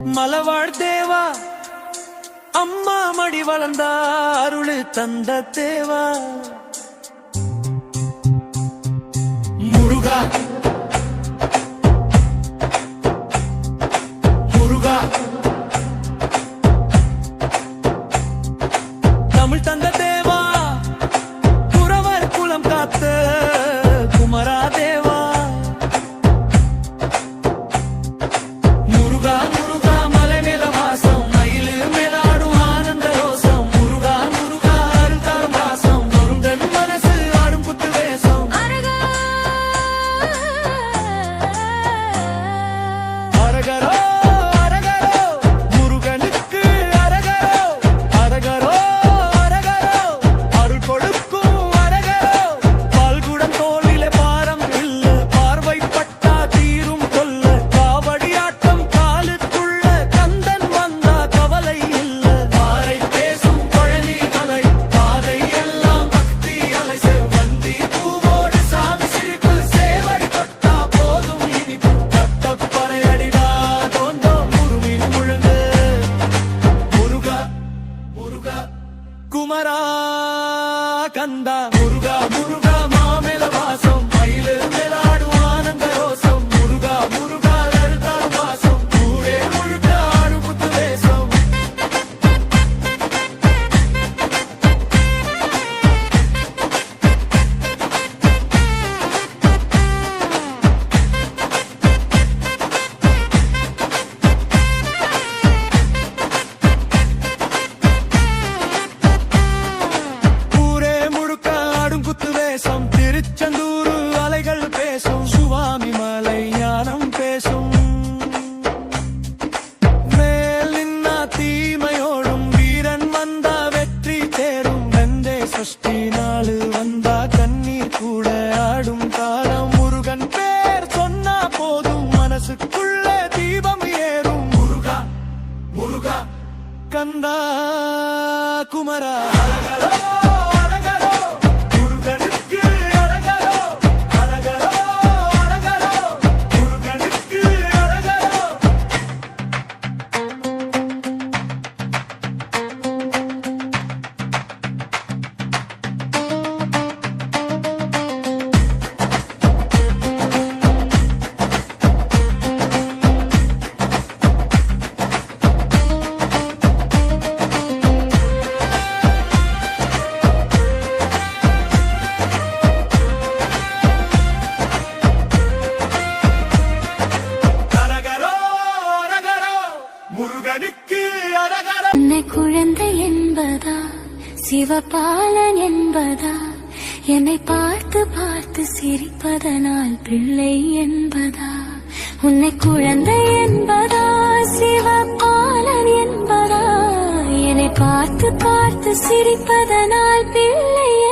மலவாழ் தேவா அம்மா மடி வளர்ந்த அருள் தந்த தேவா. முருகா முருகா. தமிழ் தந்த குமரா கந்தா. కందా కుమరా. சிவபாலன் என்பதா? என்னை பார்த்து பார்த்து சிரிப்பதனால் பிள்ளை என்பதா? உன்னை குழந்தை என்பதா? சிவபாலன் என்பதா? என்னை பார்த்து பார்த்து சிரிப்பதனால் பிள்ளை